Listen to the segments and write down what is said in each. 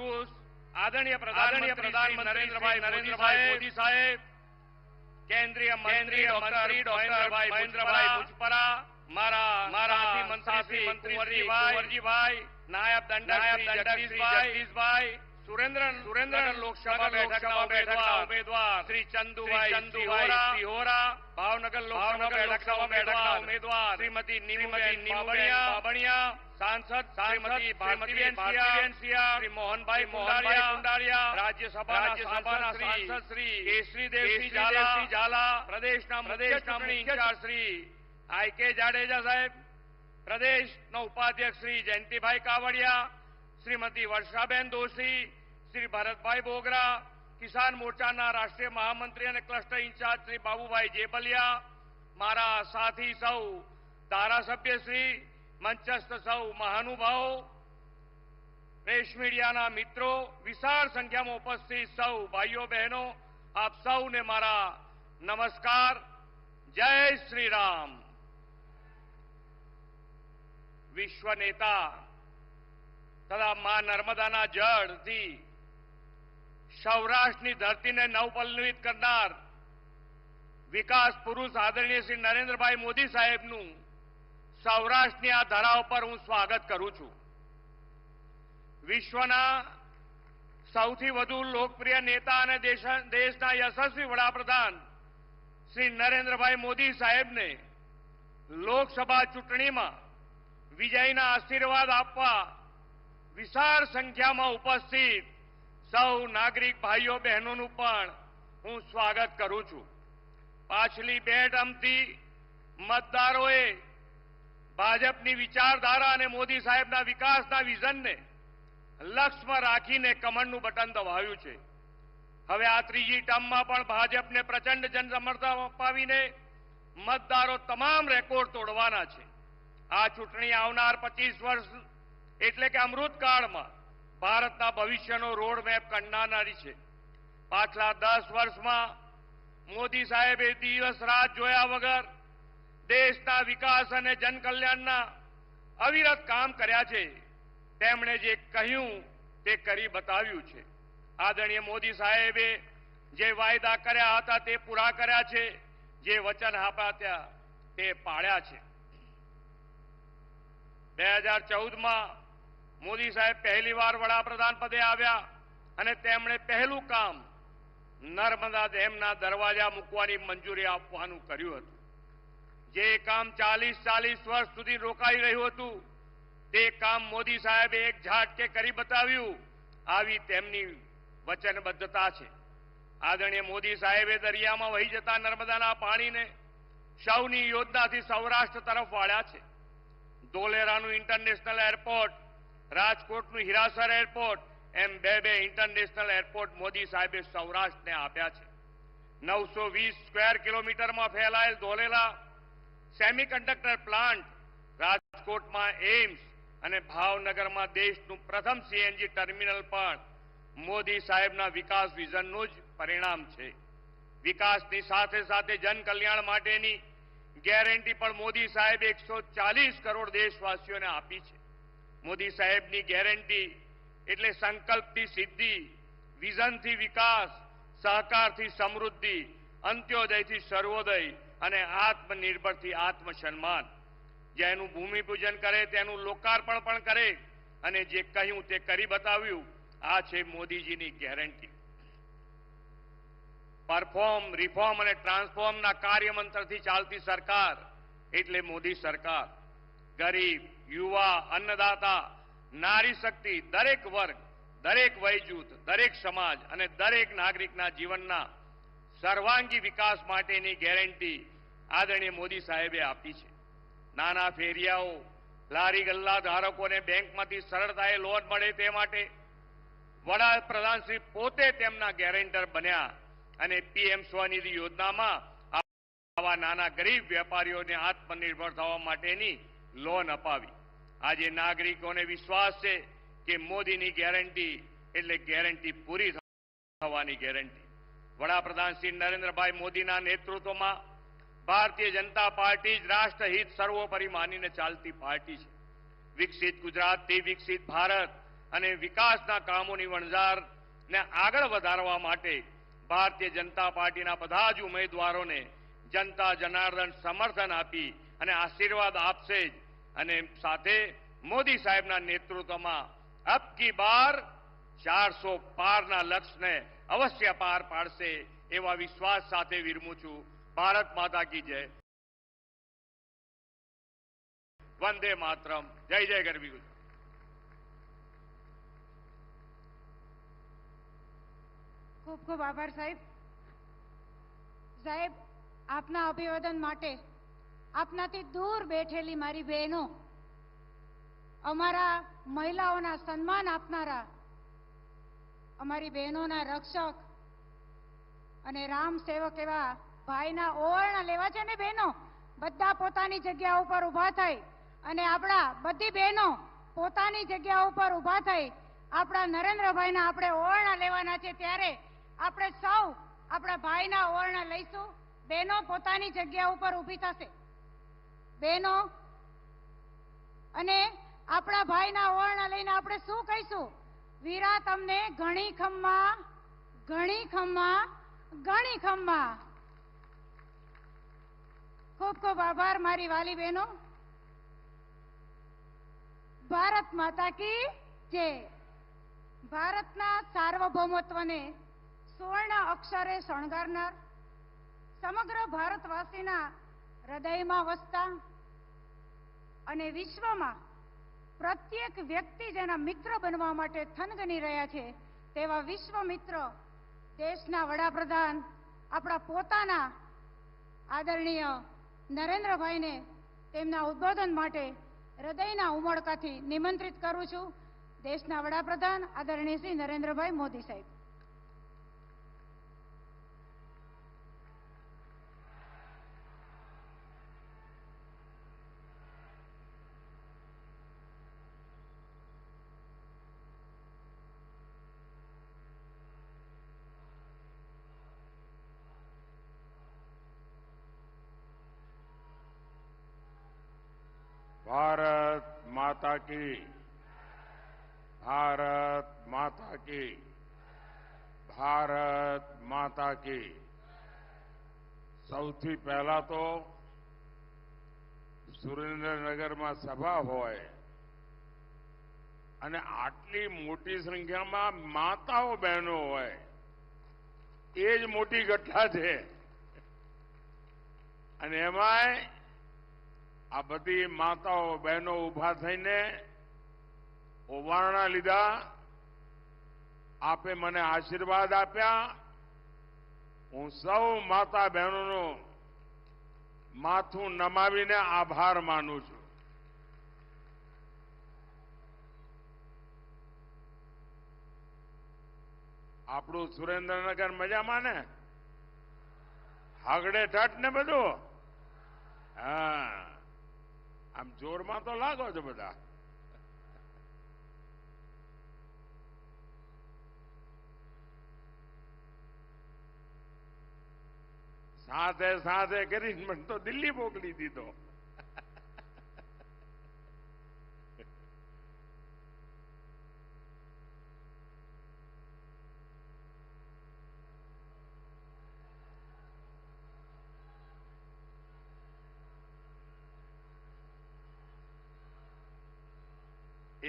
પુરુષ આદરણીય આદરણીય પ્રધાનમંત્રી નરેન્દ્રભાઈ નરેન્દ્રભાઈ મોદી સાહેબ. કેન્દ્રીય કેન્દ્રીય મંત્રી ડોક્ટરભાઈ મહેન્દ્રભાઈ પુષ્પરા મારા મારા સાથી મંત્રી કુંવરજીભાઈ. નાયબ દંડક નાયબ દંડક જગદીશભાઈ. सुरेंद्रन सुरेंद्रन लोकसभा लोकसभा बैठक उम्मीदवार श्री चंदू भाई चंदू भाई सिहोरा भावनगर लोकसभा बैठक उम्मीदवार श्रीमती नीमती नीमबड़िया बड़िया सांसद श्रीमती भारतीबेन सिया श्री मोहन भाई मोहनिया कुंडारिया राज्यसभा राज्यसभा सांसद श्री केसरी देवी जाला जाला प्रदेश नाम प्रदेश नाम इंचार्ज श्री आई के जाडेजा साहेब प्रदेश नो उपाध्यक्ष श्री जयंती भाई कावड़िया श्रीमती वर्षाबेन दोषी શ્રી ભરતભાઈ બોગરા, કિસાન મોરચાના રાષ્ટ્રીય મહામંત્રી અને ક્લસ્ટર ઇન્ચાર્જ શ્રી બાબુભાઈ જેબલિયા, મારા સાથી સૌ, ધારાસભ્ય શ્રી, મંચસ્થ સૌ મહાનુભાવો, પ્રેસ મીડિયાના મિત્રો, વિશાળ સંખ્યામાં ઉપસ્થિત સૌ ભાઈઓ બહેનો, આપ સૌને મારા નમસ્કાર. જય શ્રી રામ વિશ્વ નેતા તથા મા નર્મદાના જળથી સૌરાષ્ટ્રની ધરતીને નવપલ્લવિત કરનાર વિકાસ પુરુષ આદરણીય શ્રી નરેન્દ્રભાઈ મોદી સાહેબનું સૌરાષ્ટ્રની આ ધરા ઉપર હું સ્વાગત કરું છું. વિશ્વના સૌથી વધુ લોકપ્રિય નેતા અને દેશના યશસ્વી વડાપ્રધાન શ્રી નરેન્દ્રભાઈ મોદી સાહેબને લોકસભા ચૂંટણીમાં વિજયના આશીર્વાદ આપવા વિશાળ સંખ્યામાં ઉપસ્થિત સૌ નાગરિક ભાઈઓ બહેનોનું પણ હું સ્વાગત કરું છું. પાછલી બે ટર્મથી મતદારોએ ભાજપની વિચારધારા અને મોદી સાહેબના વિકાસના વિઝનને લક્ષ્યમાં રાખીને કમળનું બટન દબાવ્યું છે. હવે આ ત્રીજી ટર્મમાં પણ ભાજપને પ્રચંડ જનસમર્થન અપાવીને મતદારો તમામ રેકોર્ડ તોડવાના છે. આ ચૂંટણી આવનાર પચીસ વર્ષ એટલે કે અમૃતકાળમાં ભારતના ભવિષ્યનો રોડમેપ કંડાનારી છે. પાછલા દસ વર્ષમાં મોદી સાહેબે દિવસ રાત જોયા વગર દેશના વિકાસ અને જનકલ્યાણના અવિરત કામ કર્યા છે. તેમણે જે કહ્યું તે કરી બતાવ્યું છે. આદરણીય મોદી સાહેબે જે વાયદા કર્યા હતા તે પૂરા કર્યા છે. જે વચન આપ્યા તે પાળ્યા છે. બે હજાર ચૌદમાં મોદી સાહેબ પહેલી વાર વડાપ્રધાન પદે આવ્યા અને તેમણે પહેલું કામ નર્મદા ડેમના દરવાજા મૂકવાની મંજૂરી આપવાનું કર્યું હતું. જે કામ ચાલીસ ચાલીસ વર્ષ સુધી રોકાઈ રહ્યું હતું, તે કામ મોદી સાહેબે એક ઝાટકે કરી બતાવ્યું. આવી તેમની વચનબદ્ધતા છે. આદરણીય મોદી સાહેબે દરિયામાં વહી જતા નર્મદાના પાણીને સૌની યોજનાથી સૌરાષ્ટ્ર તરફ વાળ્યા છે. ધોલેરાનું ઇન્ટરનેશનલ એરપોર્ટ રાજકોટનું હિરાસર એરપોર્ટ, એમ બે બે ઇન્ટરનેશનલ એરપોર્ટ મોદી સાહેબે સૌરાષ્ટ્રને આપ્યા છે. નવસો વીસ સ્ક્વેર કિલોમીટરમાં ફેલાયેલ ધોલેલા સેમિકન્ડક્ટર પ્લાન્ટ રાજકોટમાં એમ્સ અને ભાવનગરમાં દેશનું પ્રથમ સીએનજી ટર્મિનલ પણ મોદી સાહેબના વિકાસ વિઝનનું જ પરિણામ છે. વિકાસની સાથે સાથે જન કલ્યાણ માટેની ગેરંટી પણ મોદી સાહેબ એકસો ચાલીસ કરોડ દેશવાસીઓને આપી છે. મોદી સાહેબની ગેરંટી એટલે સંકલ્પથી સિદ્ધિ, વિઝનથી વિકાસ, સહકારથી સમૃદ્ધિ, અંત્યોદયથી સર્વોદય અને આત્મનિર્ભરથી આત્મસન્માન. જેનું ભૂમિપૂજન કરે, તેનું લોકાર્પણ પણ કરે અને જે કહ્યું તે કરી બતાવ્યું, આ છે મોદીજીની ગેરંટી. પરફોર્મ, રિફોર્મ અને ટ્રાન્સફોર્મના કાર્યમંત્રથી ચાલતી સરકાર એટલે મોદી સરકાર. ગરીબ, યુવા, અન્નદાતા, નારી શક્તિ, દરેક વર્ગ, દરેક વય જૂથ દરેક સમાજ અને દરેક નાગરિકના જીવનના સર્વાંગી વિકાસ માટેની ગેરંટી આદરણીય મોદી સાહેબે આપી છે. નાના ફેરિયાઓ, લારી ગલ્લા ધારકોને બેંકમાંથી સરળતાએ લોન મળે તે માટે વડાપ્રધાન શ્રી પોતે તેમના ગેરેન્ટર બન્યા અને પીએમ સ્વનિધિ યોજનામાં આવા નાના ગરીબ વેપારીઓને આત્મનિર્ભર થવા માટેની લોન અપાવી. આજે નાગરિકોને વિશ્વાસ છે કે મોદીની ગેરંટી એટલે ગેરંટી પૂરી થવાની ગેરંટી. વડાપ્રધાન શ્રી નરેન્દ્રભાઈ મોદીના નેતૃત્વમાં ભારતીય જનતા પાર્ટી જ રાષ્ટ્રહિત સર્વોપરી માનીને ચાલતી પાર્ટી છે. વિકસિત ગુજરાતથી વિકસિત ભારત અને વિકાસના કામોની વણઝારને આગળ વધારવા માટે ભારતીય જનતા પાર્ટીના બધા જ ઉમેદવારોને જનતા જનાર્દન સમર્થન આપી અને આશીર્વાદ આપશે જ. અને સાથે મોદી સાહેબના નેતૃત્વમાં અબ કી બાર ચારસો પારના લક્ષ્યને અવશ્ય પાર પાડશે એવા વિશ્વાસ સાથે વિરમું છું. ભારત માતા કી જય. વંદે માતરમ. જય જય ગરવી ગુજરાત. ખૂબ ખૂબ આભાર સાહેબ. સાહેબ, આપના અભિવાદન માટે આપનાથી દૂર બેઠેલી મારી બહેનો, અમારા મહિલાઓના સન્માન આપનારા, અમારી બહેનોના રક્ષક અને રામ સેવક એવા ભાઈના ઓવરણા લેવા છે ને બહેનો, બધા પોતાની જગ્યા ઉપર ઊભા થઈ અને આપણા બધી બહેનો પોતાની જગ્યા ઉપર ઊભા થઈ આપણા નરેન્દ્રભાઈના આપણે ઓવરણા લેવાના છે ત્યારે આપણે સૌ આપણા ભાઈના ઓવરણા લઈશું. બહેનો પોતાની જગ્યા ઉપર ઊભી થશે. બહેનો, અને આપણા ભાઈના ઓવરણા લઈને આપણે શું કહીશું? વીરા, તમને ઘણી ખમ્મા ઘણી ખમ્મા ઘણી ખમ્મા. ખૂબ ખૂબ આભાર મારી વાલી બહેનો. ભારત માતા કી જય. ભારતના સાર્વભૌમત્વને સુવર્ણ અક્ષરે શણગારનાર સમગ્ર ભારતવાસીના હૃદયમાં વસતા અને વિશ્વમાં પ્રત્યેક વ્યક્તિ જેના મિત્ર બનવા માટે થનગની રહ્યા છે, તેવા વિશ્વ મિત્ર દેશના વડાપ્રધાન, આપણા પોતાના આદરણીય નરેન્દ્રભાઈને તેમના ઉદ્બોધન માટે હૃદયના ઉમળકાથી નિમંત્રિત કરું છું. દેશના વડાપ્રધાન આદરણીય શ્રી નરેન્દ્રભાઈ મોદી સાહેબ. ભારત માતા કી. ભારત માતા કી. ભારત માતા કી. સૌથી પહેલા તો સુરેન્દ્રનગરમાં સભા હોય અને આટલી મોટી સંખ્યામાં માતાઓ બહેનો હોય, એ જ મોટી ઘટના છે. અને એમાંય આ બધી માતાઓ બહેનો ઊભા થઈને ઓવારણા લીધા, આપે મને આશીર્વાદ આપ્યા. હું સૌ માતા બહેનોનો માથું નમાવીને આભાર માનું છું. આપણું સુરેન્દ્રનગર મજામાં ને હાગડે ઠટ ને બધું? હા. આમ જોરમાં તો લાગો છો બધા. સાથે સાથે કરીને મને તો દિલ્હી મોકલી દીધો.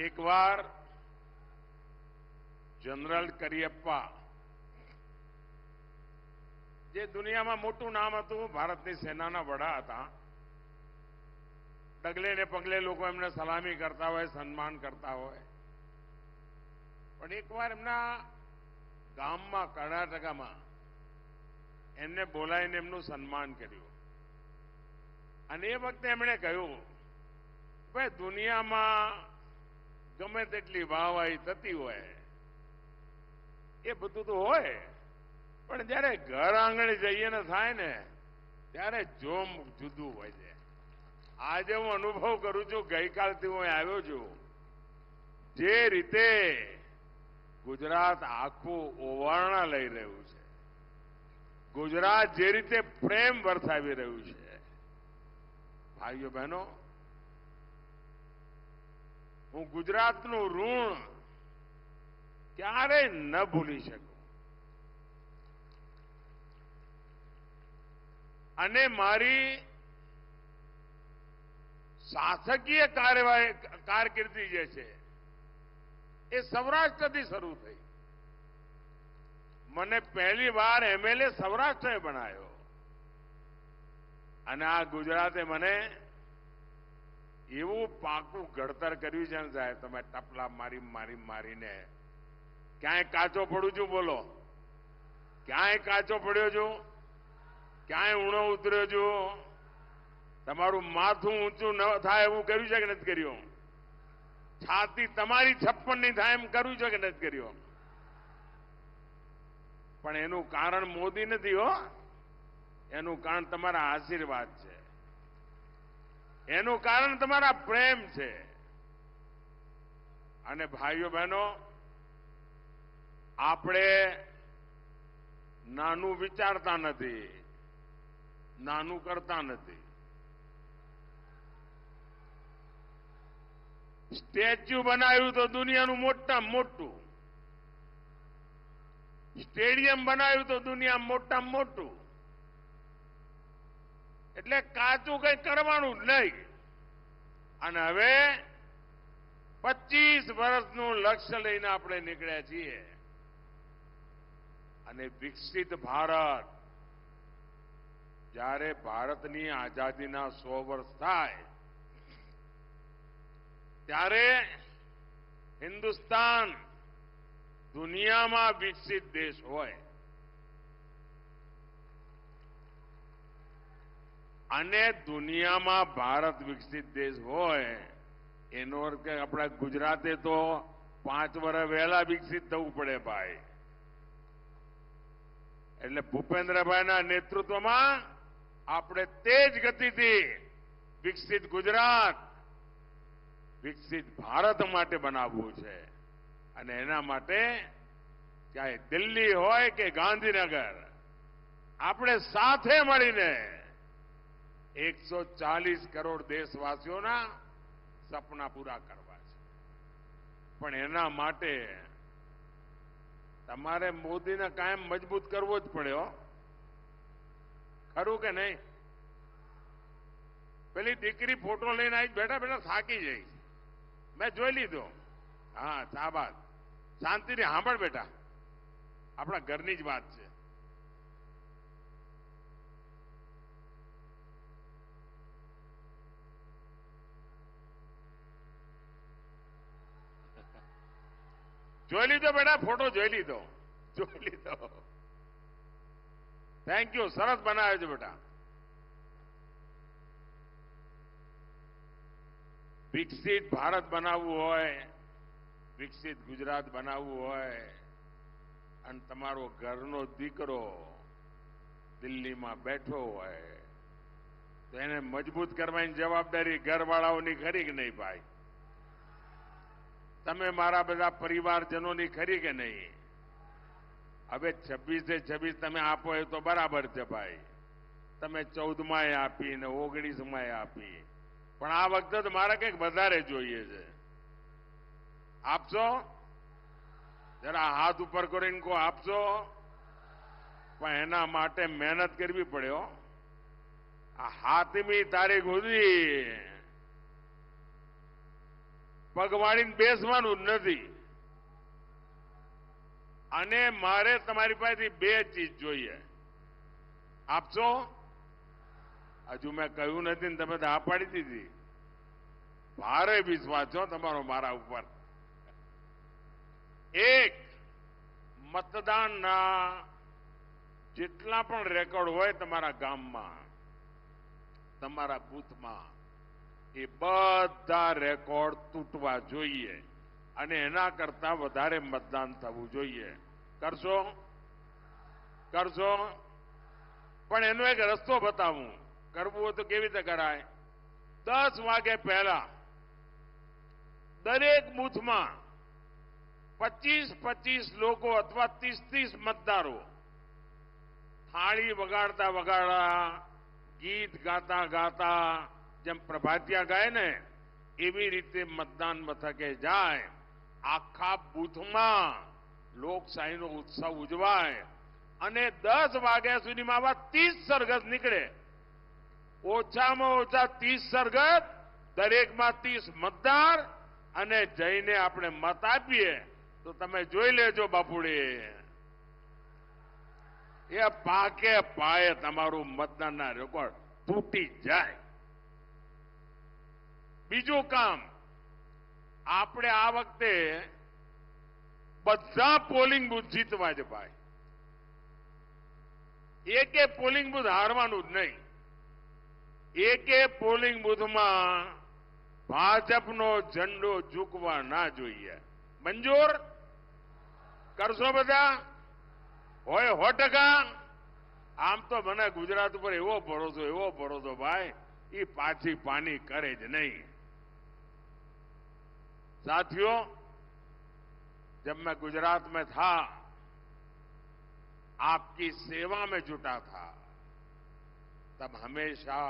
એકવાર જનરલ કરિયપ્પા, જે દુનિયામાં મોટું નામ હતું, ભારતની સેનાના વડા હતા ડગલે ને પગલે લોકો એમને સલામી કરતા હોય, સન્માન કરતા હોય. પણ એકવાર એમના ગામમાં, કર્ણાટકામાં, એમને બોલાવીને એમનું સન્માન કર્યું. અને એ વખતે એમણે કહ્યું, ભાઈ, દુનિયામાં ગમે તેટલી વાહવાહી થતી હોય, એ બધું તો હોય. પણ જયારે ઘર આંગણે જઈએ ને થાય ને, ત્યારે જોમ જુદું હોય છે. આજે હું અનુભવ કરું છું, ગઈકાલથી હું આવ્યો છું. જે રીતે ગુજરાત આખું ઓવારણા લઈ રહ્યું છે. ગુજરાત જે રીતે પ્રેમ વરસાવી રહ્યું છે. ભાઈઓ બહેનો હું ગુજરાતનું ઋણ ક્યારેય ન ભૂલી શકું. અને મારી શાસકીય કાર્યવાહી કારકિર્દી જે છે, એ સૌરાષ્ટ્રથી શરૂ થઈ. મને પહેલી વાર એમએલએ સૌરાષ્ટ્રએ બનાવ્યો. અને આ ગુજરાતે મને એવું પાકું ઘડતર કર્યું છે ને સાહેબ, તમે ટપલા મારી મારી, મારીને. ક્યાંય કાચો પડું છું બોલો. ક્યાંય કાચો પડ્યો છું? ક્યાંય ઊણો ઉતર્યો છું? તમારું માથું ઊંચું ન થાય એવું કર્યું છે કે નથી કર્યું? છાતી તમારી છપ્પનની થાય એમ કર્યું છે કે નથી કર્યું? પણ એનું કારણ મોદી નથી હો. એનું કારણ તમારા આશીર્વાદ છે. એનું કારણ તમારા પ્રેમ છે. અને ભાઈઓ બહેનો, આપણે નાનું વિચારતા નથી, નાનું કરતા નથી. સ્ટેચ્યુ બનાવ્યું તો દુનિયાનું મોટામાં મોટું. સ્ટેડિયમ બનાવ્યું તો દુનિયામાં મોટામાં મોટું. એટલે કાચું કઈ કરવાનું નહીં. અને હવે પચીસ વર્ષનું લક્ષ્ય લઈને આપણે નીકળ્યા છીએ. અને વિકસિત ભારત. જ્યારે ભારતની આઝાદીના સો વર્ષ થાય, ત્યારે હિન્દુસ્તાન દુનિયામાં વિકસિત દેશ હોય. અને દુનિયામાં ભારત વિકસિત દેશ હોય, એનો અર્થ કે આપણા ગુજરાતે તો પાંચ વર્ષ વહેલા વિકસિત થવું પડે ભાઈ. એટલે ભૂપેન્દ્રભાઈના નેતૃત્વમાં આપણે તેજ ગતિથી વિકસિત ગુજરાત, વિકસિત ભારત માટે બનાવવું છે. અને એના માટે ચાહે દિલ્હી હોય કે ગાંધીનગર, આપણે સાથે મળીને એકસો ચાલીસ કરોડ દેશવાસીઓના સપના પૂરા કરવા છે. પણ એના માટે તમારે મોદીને કાયમ મજબૂત કરવો જ પડ્યો ખરું કે નહીં? પેલી દીકરી ફોટો લઈને આવી બેઠા બેઠા થાકી જઈ મેં જોઈ લીધો. હા શાબાદ શાંતિથી સાંભળ બેટા. આપણા ઘરની જ વાત છે. જોઈ લીધો બેટા? ફોટો જોઈ લીધો. જોઈ લીધો. થેન્ક યુ સરસ બનાવ્યો છે બેટા. વિકસિત ભારત બનાવવું હોય, વિકસિત ગુજરાત બનાવવું હોય, અને તમારો ઘરનો દીકરો દિલ્હીમાં બેઠો હોય, તો એને મજબૂત કરવાની જવાબદારી ઘરવાળાઓની ખરી કે નહીં ભાઈ? તમે મારા બધા પરિવારજનોની ખરી કે નહીં? હવે છવ્વીસે છવ્વીસ તમે આપો એ તો બરાબર છે ભાઈ. તમે ચૌદમાએ આપી ને ઓગણીસમાએ આપી. પણ આ વખતે તો મારે કંઈક વધારે જોઈએ છે. આપશો? જરા હાથ ઉપર કરીને કો આપશો? પણ એના માટે મહેનત કરવી પડ્યો આ હાથમી તારીખ સુધી પગવાળીને બેસવાનું નથી. અને મારે તમારી પાસેથી બે ચીજ જોઈએ. આપશો હજુ મેં કહ્યું નથી ને તમે તો આ પાડી દીધી. ભારે વિશ્વાસ છો તમારો મારા ઉપર. એક, મતદાનના જેટલા પણ રેકોર્ડ હોય તમારા ગામમાં, તમારા બૂથમાં એ બધા રેકોર્ડ તૂટવા જોઈએ અને એના કરતા વધારે મતદાન થવું જોઈએ. કરશો? કરશો? પણ એનો એક રસ્તો બતાવું. કરવું હોય તો કેવી રીતે કરાય? દસ વાગે પહેલા દરેક બૂથમાં પચીસ પચીસ લોકો અથવા ત્રીસ ત્રીસ મતદારો થાળી વગાડતા વગાડતા, ગીત ગાતા ગાતા જેમ પ્રભાતિયા ગાય ને, એવી રીતે મતદાન મથકે જાય. આખા બુથમાં લોકશાહીનો ઉત્સવ ઉજવાય અને દસ વાગ્યા સુધીમાં આવા ત્રીસ સરઘસ નીકળે. ઓછામાં ઓછા ત્રીસ સરગત દરેકમાં ત્રીસ મતદાર અને જઈને આપણે મત આપીએ તો તમે જોઈ લેજો બાપુડી. એ પાકે પાયે તમારું મતદાનના રેકોર્ડ તૂટી જાય. બીજું કામ, આપણે આ વખતે બધા પોલિંગ બુથ જીતવા જ ભાઈ. એકે પોલિંગ બુથ હારવાનું જ નહીં. એકે પોલિંગ બુથમાં ભાજપનો ઝંડો ઝૂકવા ના જોઈએ. મંજૂર? કરશો બધા? હોય હો ટકા? આમ તો મને ગુજરાત ઉપર એવો ભરોસો એવો ભરોસો ભાઈ એ પાછી પાની કરે જ નહીં. साथियों जब मैं गुजरात में था आपकी सेवा में जुटा था तब हमेशा